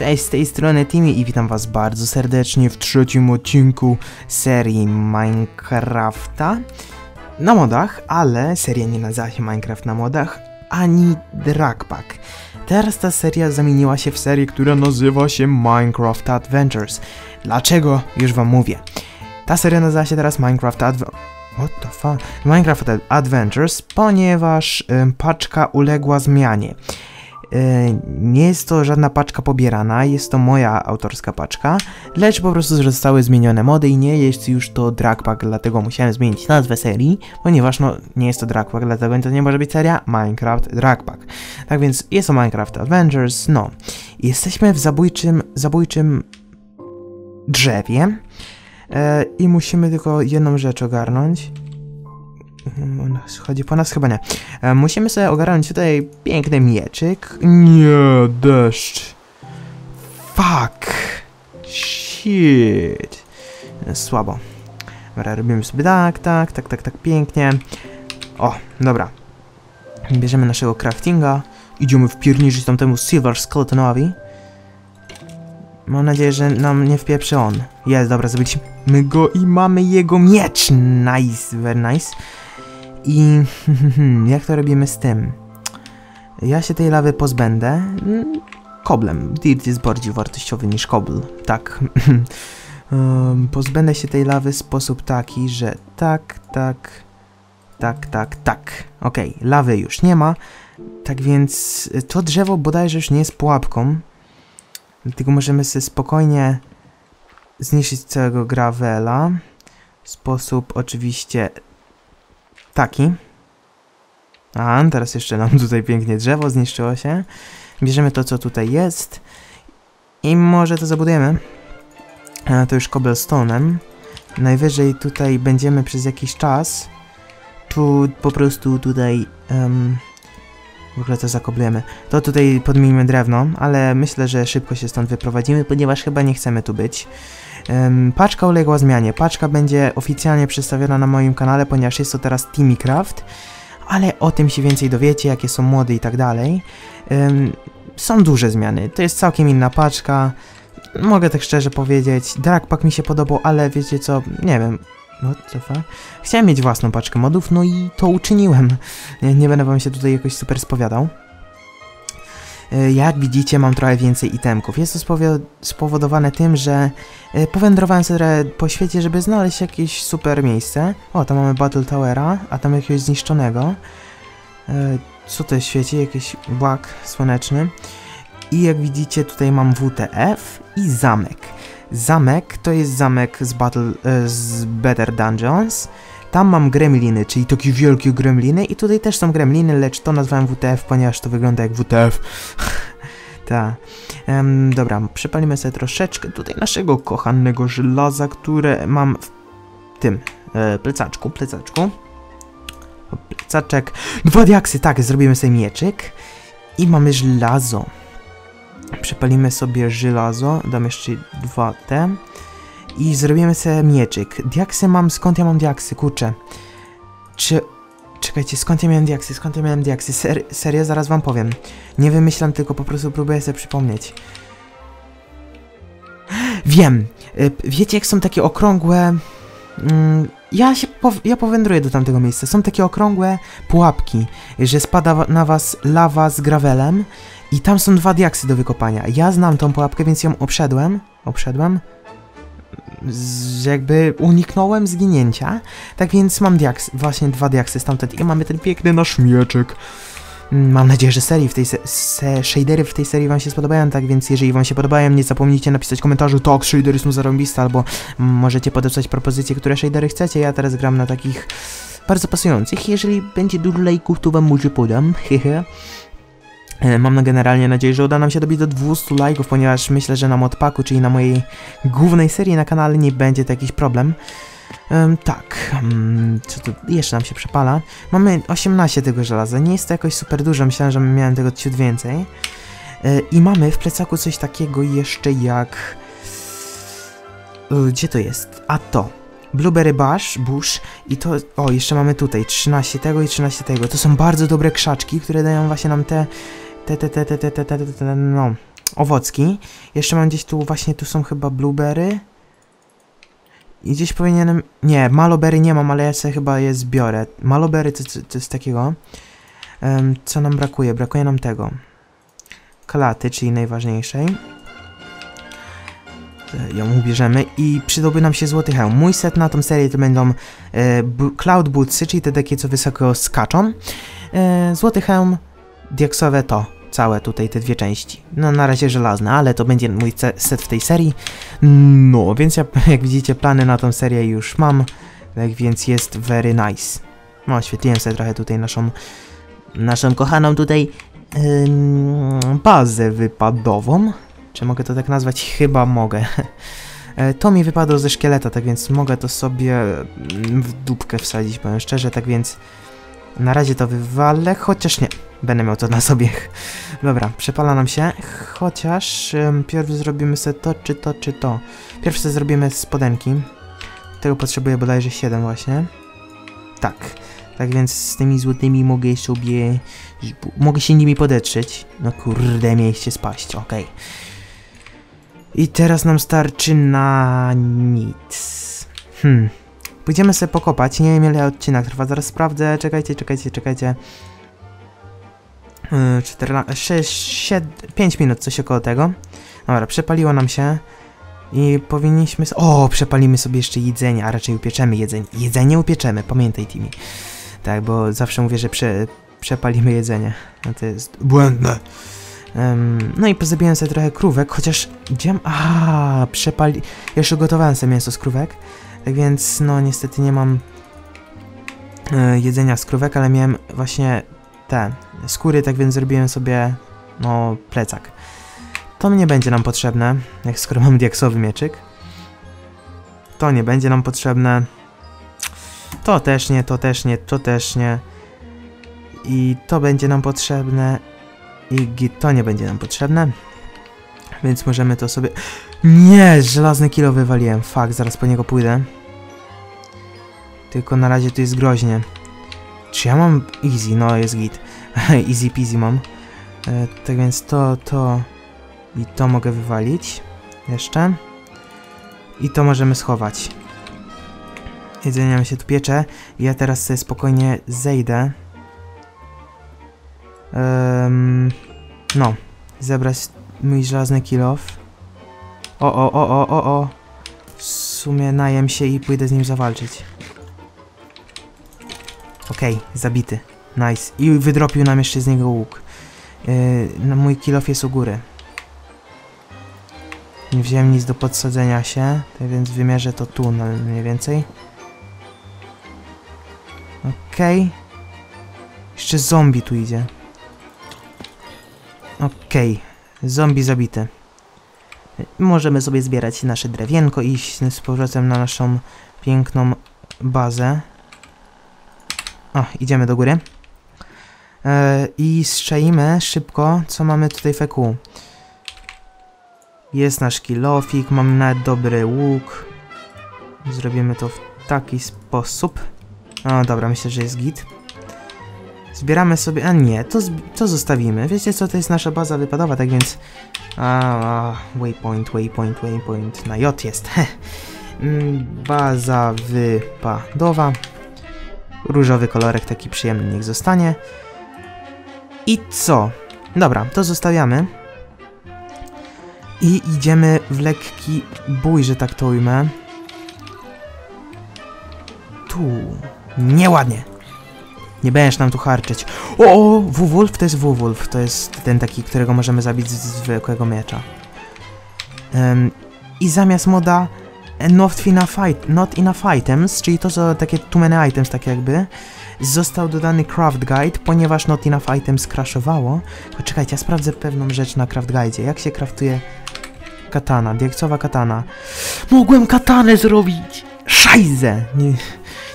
Cześć, z tej strony Timmy i witam was bardzo serdecznie w trzecim odcinku serii Minecrafta na modach, ale seria nie nazywa się Minecraft na modach, ani Dragpack. Teraz ta seria zamieniła się w serię, która nazywa się Minecraft Adventures. Dlaczego? Już wam mówię. Ta seria nazywa się teraz Minecraft Adventures. What the fuck? Minecraft Adventures, ponieważ paczka uległa zmianie. E, Nie jest to żadna paczka pobierana, jest to moja autorska paczka, lecz po prostu zostały zmienione mody i nie jest już to dragpack, dlatego musiałem zmienić nazwę serii, ponieważ no nie jest to dragpack, dlatego to nie może być seria Minecraft Dragpack. Tak więc jest to Minecraft Adventures, no. Jesteśmy w zabójczym, zabójczym drzewie e, i musimy tylko jedną rzecz ogarnąć. On Chodzi po nas? Chyba nie. E, musimy sobie ogarnąć tutaj piękny mieczyk. Nie, deszcz. Fuck. Shit. E, Słabo. Dobra, robimy sobie tak, tak, tak, tak, tak, pięknie. O, dobra. Bierzemy naszego craftinga. Idziemy wpierniczyć tamtemu Silver Skeletonowi. Mam nadzieję, że nam nie wpieprzy on. Jest, dobra, zrobiliśmy go i mamy jego miecz. Nice, very nice. I jak to robimy z tym? Ja się tej lawy pozbędę mm, koblem. Dirt jest bardziej wartościowy niż kobl. Tak. um, pozbędę się tej lawy w sposób taki, że tak, tak, tak, tak, tak. Okej, lawy już nie ma. Tak więc to drzewo bodajże już nie jest pułapką. Dlatego możemy sobie spokojnie zniszczyć całego gravela. W sposób oczywiście taki. A, teraz jeszcze nam tutaj pięknie drzewo zniszczyło się. Bierzemy to, co tutaj jest. I może to zabudujemy. A, to już cobblestone'em. Najwyżej tutaj będziemy przez jakiś czas. Tu po prostu tutaj... Um, w ogóle to zakoblujemy. To tutaj podmijmy drewno, ale myślę, że szybko się stąd wyprowadzimy, ponieważ chyba nie chcemy tu być. Em, paczka uległa zmianie. Paczka będzie oficjalnie przedstawiona na moim kanale, ponieważ jest to teraz Timmycraft, ale o tym się więcej dowiecie, jakie są mody i tak dalej. Em, są duże zmiany. To jest całkiem inna paczka. Mogę tak szczerze powiedzieć. Dragpack mi się podobał, ale wiecie co, nie wiem. What the fuck? Chciałem mieć własną paczkę modów, no i to uczyniłem. Nie, nie będę wam się tutaj jakoś super spowiadał. E, Jak widzicie, mam trochę więcej itemków. Jest to spowo- spowodowane tym, że e, powędrowałem sobie po świecie, żeby znaleźć jakieś super miejsce. O, tam mamy Battle Towera, a tam jakiegoś zniszczonego. E, Co to jest w świecie? Jakiś błak słoneczny. I jak widzicie, tutaj mam WTF i zamek. Zamek to jest zamek z, Battle, e, z Better Dungeons. Tam mam gremliny, czyli takie wielkie gremliny i tutaj też są gremliny, lecz to nazwałem WTF, ponieważ to wygląda jak WTF. Ta. Em, dobra, przypalimy sobie troszeczkę tutaj naszego kochanego żelaza, które mam w tym e, plecaczku, plecaczku. Plecaczek. Dwa diaksy, tak, zrobimy sobie mieczyk. I mamy żelazo. Przypalimy sobie żelazo, dam jeszcze dwa te. I zrobimy sobie mieczyk. Diaksy mam, skąd ja mam diaksy, kurczę. Czy... Czekajcie, skąd ja miałem diaksy, skąd ja miałem diaksy? Ser serio, zaraz wam powiem. Nie wymyślam, tylko po prostu próbuję sobie przypomnieć. Wiem! Y, Wiecie, jak są takie okrągłe... Mm, ja się pow ja powędruję do tamtego miejsca. Są takie okrągłe pułapki, że spada na was lawa z gravelem i tam są dwa diaksy do wykopania. Ja znam tą pułapkę, więc ją obszedłem. Obszedłem? Z, jakby uniknąłem zginięcia. Tak więc mam diaks, właśnie dwa diaksy stamtąd i mamy ten piękny nasz mieczek. Mam nadzieję, że serii w tej se, se, shadery w tej serii wam się spodobają, tak więc jeżeli wam się podobają, nie zapomnijcie napisać w komentarzu tak, shadery są zarąbiste, albo możecie podesłać propozycje, które shadery chcecie. Ja teraz gram na takich bardzo pasujących. Jeżeli będzie dużo lajków, to wam może podam. Hehe. E, Mam na generalnie nadzieję, że uda nam się dobić do 200 lajków, ponieważ myślę, że na modpaku, czyli na mojej głównej serii na kanale nie będzie to jakiś problem. Em, tak, mm, co tu jeszcze nam się przepala? Mamy 18 tego żelaza, nie jest to jakoś super dużo, myślałem, że miałem tego ciut więcej. E, I mamy w plecaku coś takiego jeszcze jak... E, Gdzie to jest? A to. Blueberry Bush, Bush i to... O, jeszcze mamy tutaj 13 tego i 13 tego. To są bardzo dobre krzaczki, które dają właśnie nam te... Te, te, te, te, te, te, te, te, te no... owocki. Jeszcze mam gdzieś tu, właśnie tu są chyba blueberry. I gdzieś powinienem... Nie, maloberry nie mam, ale ja sobie chyba je zbiorę. Maloberry to, to, to jest takiego... Em, co nam brakuje? Brakuje nam tego. Klaty, czyli najważniejszej. E, Ją ubierzemy i przydałby nam się złoty hełm. Mój set na tą serię to będą e, Cloud Bootsy, czyli te takie, co wysoko skaczą. E, złoty hełm, diaksowe to, całe tutaj te dwie części. No na razie żelazne, ale to będzie mój set w tej serii. No, więc ja, jak widzicie, plany na tą serię już mam, tak więc jest very nice. No, oświetliłem sobie trochę tutaj naszą, naszą kochaną tutaj ym, bazę wypadową. Czy mogę to tak nazwać? Chyba mogę. E, To mi wypadło ze szkieleta, tak więc mogę to sobie mm, w dupkę wsadzić, powiem szczerze, tak więc na razie to wywalę, chociaż nie, będę miał to na sobie. Dobra, przepala nam się, chociaż pierw zrobimy sobie to, czy to, czy to. Pierw sobie zrobimy spodenki. Tego potrzebuję bodajże 7 właśnie. Tak. Tak więc z tymi złotymi mogę sobie... Mogę się nimi podetrzeć. No kurde, mieliście spaść, okej. I teraz nam starczy na nic. Hmm. Pójdziemy sobie pokopać. Nie wiem ile odcinek trwa. Zaraz sprawdzę. Czekajcie, czekajcie, czekajcie. Yy, 14, 6, 7, 5 minut, coś około tego. Dobra, przepaliło nam się. I powinniśmy... O, przepalimy sobie jeszcze jedzenie, a raczej upieczemy jedzenie. Jedzenie upieczemy, pamiętaj Timi. Tak, bo zawsze mówię, że prze, przepalimy jedzenie. No to jest błędne. Em, no i pozabijałem sobie trochę krówek, chociaż... Gdzie... A, przepali... Ja już ugotowałem sobie mięso z krówek. Tak więc, no niestety nie mam e, jedzenia z krówek, ale miałem właśnie te skóry, tak więc zrobiłem sobie, no, plecak. To nie będzie nam potrzebne, jak skoro mam diaksowy mieczyk. To nie będzie nam potrzebne. To też nie, to też nie, to też nie. I to będzie nam potrzebne. I to nie będzie nam potrzebne. Więc możemy to sobie... Nie, żelazne kilo wywaliłem. Fuck, zaraz po niego pójdę. Tylko na razie tu jest groźnie. Czy ja mam easy? No, jest git. easy peasy mam. E, tak więc to, to i to mogę wywalić. Jeszcze. I to możemy schować. Jedzenie mi się tu piecze. Ja teraz sobie spokojnie zejdę. No. Zebrać mój żelazny kilof. O, o, o, o, o, o. W sumie najem się i pójdę z nim zawalczyć. Okej, zabity. Nice. I wydropił nam jeszcze z niego łuk. Yy, mój kilof jest u góry. Nie wziąłem nic do podsadzenia się, tak więc wymierzę to tu mniej więcej. Okej. Jeszcze zombie tu idzie. Okej. Zombie zabity. Możemy sobie zbierać nasze drewienko i iść z powrotem na naszą piękną bazę. O, idziemy do góry. E, I strzejmy szybko, co mamy tutaj w EQ. Jest nasz kilofik, mamy nawet dobry łuk. Zrobimy to w taki sposób. O, dobra, myślę, że jest git. Zbieramy sobie... A nie, to, to zostawimy. Wiecie co, to jest nasza baza wypadowa, tak więc... A, a, waypoint, waypoint, waypoint. Na J jest. Mm, baza wypadowa. Różowy kolorek taki przyjemny niech zostanie. I co? Dobra, to zostawiamy. I idziemy w lekki bój, że tak to ujmę. Tu. Nieładnie. Nie będziesz nam tu harczyć. O, o, Wuwulf to jest Wuwulf. To jest ten taki, którego możemy zabić z zwykłego miecza. I zamiast moda not enough, fight, not enough items, czyli to są takie too many items, tak jakby, został dodany craft guide, ponieważ not enough items crashowało. Poczekajcie, ja sprawdzę pewną rzecz na craft guide. Jak się craftuje katana, diaksowa katana. Mogłem katanę zrobić! Szajzę! Nie,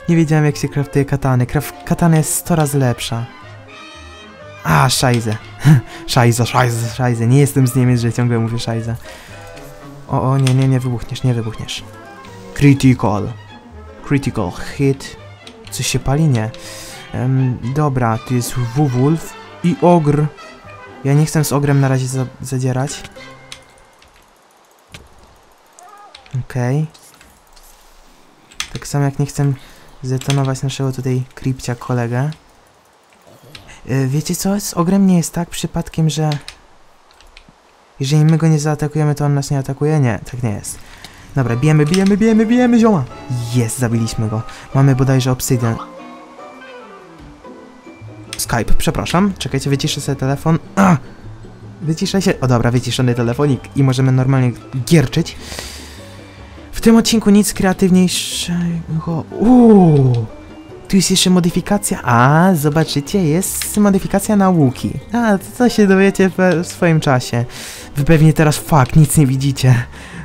nie wiedziałem jak się craftuje katany. Craft, katana jest 100 razy lepsza. A, szajzę. szajza, szajza, szajzę. Nie jestem z Niemiec, że ciągle mówię szajzę. O, o, nie, nie, nie wybuchniesz, nie wybuchniesz. Critical. Critical hit. Coś się pali? Nie. Um, dobra, tu jest Wuwulf i Ogr. Ja nie chcę z Ogrem na razie za zadzierać. Okej. Okay. Tak samo jak nie chcę zdetonować naszego tutaj krypcia kolegę. E, wiecie co? Z Ogrem nie jest tak przypadkiem, że jeżeli my go nie zaatakujemy, to on nas nie atakuje? Nie, tak nie jest. Dobra, bijemy, bijemy, bijemy, bijemy zioma! Jest, zabiliśmy go. Mamy bodajże obsydian. Skype, przepraszam. Czekajcie, wyciszę sobie telefon. A! Wyciszaj się. O dobra, wyciszony telefonik i możemy normalnie gierczyć. W tym odcinku nic kreatywniejszego. Uuu! Tu jest jeszcze modyfikacja. A, zobaczycie, jest modyfikacja na łuki. A, to, się dowiecie w swoim czasie. Wy pewnie teraz fakt, nic nie widzicie.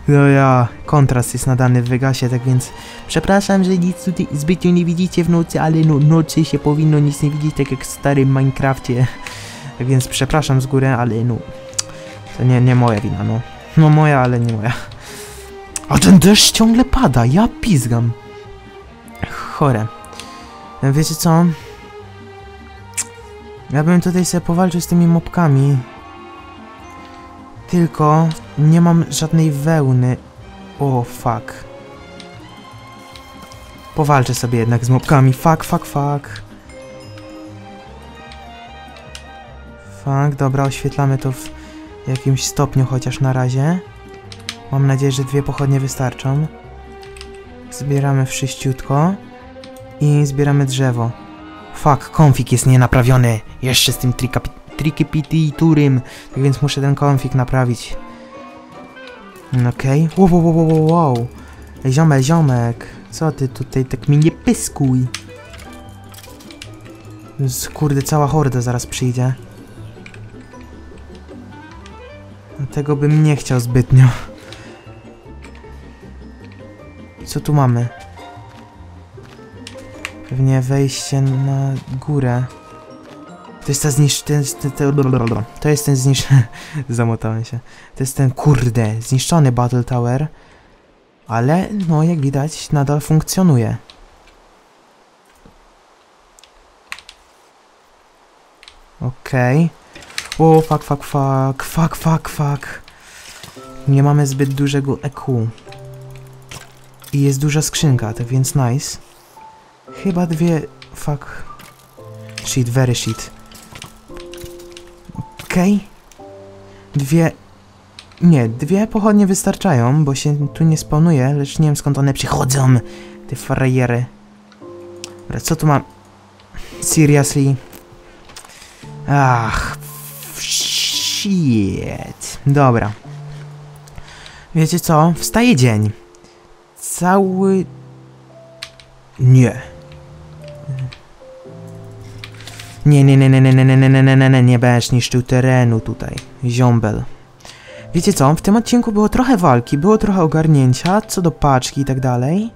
No ja, kontrast jest nadany w Vegasie, tak więc przepraszam, że nic tutaj zbytnio nie widzicie w nocy, ale no, nocy się powinno nic nie widzieć, tak jak w starym Minecrafcie. Tak więc przepraszam z góry, ale no, to nie, nie moja wina, no. No moja, ale nie moja. A ten deszcz ciągle pada, ja pizgam. Chore. Wiecie co? Ja bym tutaj sobie powalczył z tymi mopkami. Tylko nie mam żadnej wełny. O, fuck. Powalczę sobie jednak z mopkami. Fuck, fuck, fuck. Fuck, dobra, oświetlamy to w jakimś stopniu chociaż na razie. Mam nadzieję, że dwie pochodnie wystarczą. Zbieramy wszyściutko. I zbieramy drzewo. Fuck, konfig jest nienaprawiony. Jeszcze z tym trikipititurym. Tak więc muszę ten konfig naprawić. Okej. Okay. Wow, wow, wow, wow, wow. Ziomek, ziomek. Co ty tutaj tak mi nie pyskuj? Kurde, cała horda zaraz przyjdzie. Tego bym nie chciał zbytnio. Co tu mamy? Pewnie wejście na górę. To jest ta zniszcz... Ten, ten, to jest ten zniszcz... Zamotałem się. To jest ten, kurde, zniszczony Battle Tower. Ale, no, jak widać, nadal funkcjonuje. Okej. Okay. O, fuck, fuck, fuck, fuck, fuck, fuck. Nie mamy zbyt dużego EQ. I jest duża skrzynka, tak więc nice. Chyba dwie... Fuck. Shit, very shit. Okej. Okay. Dwie... Nie, dwie pochodnie wystarczają, bo się tu nie spawnuje, lecz nie wiem skąd one przychodzą. Te frajery. Dobra, co tu mam? Seriously? Ach... Shit. Dobra. Wiecie co? Wstaje dzień. Cały... Nie. Nie, nie, nie, nie, nie, nie, nie, nie, nie, nie, nie, nie, nie będziesz niszczył terenu tutaj. Ziombel. Wiecie co, w tym odcinku było trochę walki, było trochę ogarnięcia, co do paczki i tak dalej.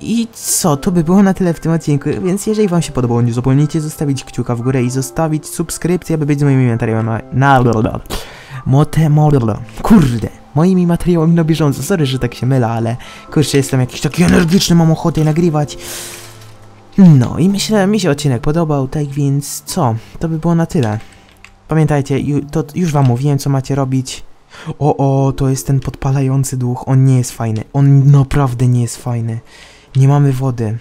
I co, to by było na tyle w tym odcinku, więc jeżeli wam się podobało, nie zapomnijcie zostawić kciuka w górę i zostawić subskrypcję, aby być z moimi materiałami na... Mote... Kurde, moimi materiałami na bieżąco, sorry, że tak się mylę, ale kurczę, jestem jakiś taki energiczny, mam ochotę nagrywać. No i myślę, mi się odcinek podobał, tak więc co? To by było na tyle. Pamiętajcie, ju, to już wam mówiłem, co macie robić. O, o, to jest ten podpalający duch, on nie jest fajny, on naprawdę nie jest fajny. Nie mamy wody.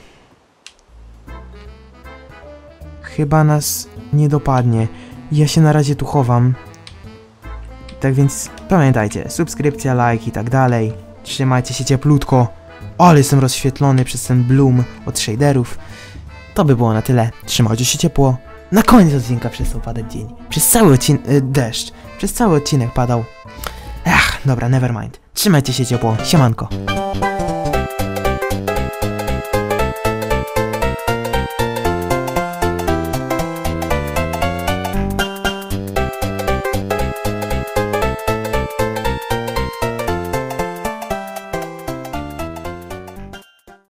Chyba nas nie dopadnie. Ja się na razie tu chowam. Tak więc pamiętajcie, subskrypcja, like i tak dalej. Trzymajcie się cieplutko. Ale jestem rozświetlony przez ten bloom od shaderów. To by było na tyle. Trzymajcie się ciepło. Na koniec odcinka przestał padać dzień. Przez cały odcinek... Y, deszcz. Przez cały odcinek padał. Ach, dobra, nevermind. Trzymajcie się ciepło. Siemanko.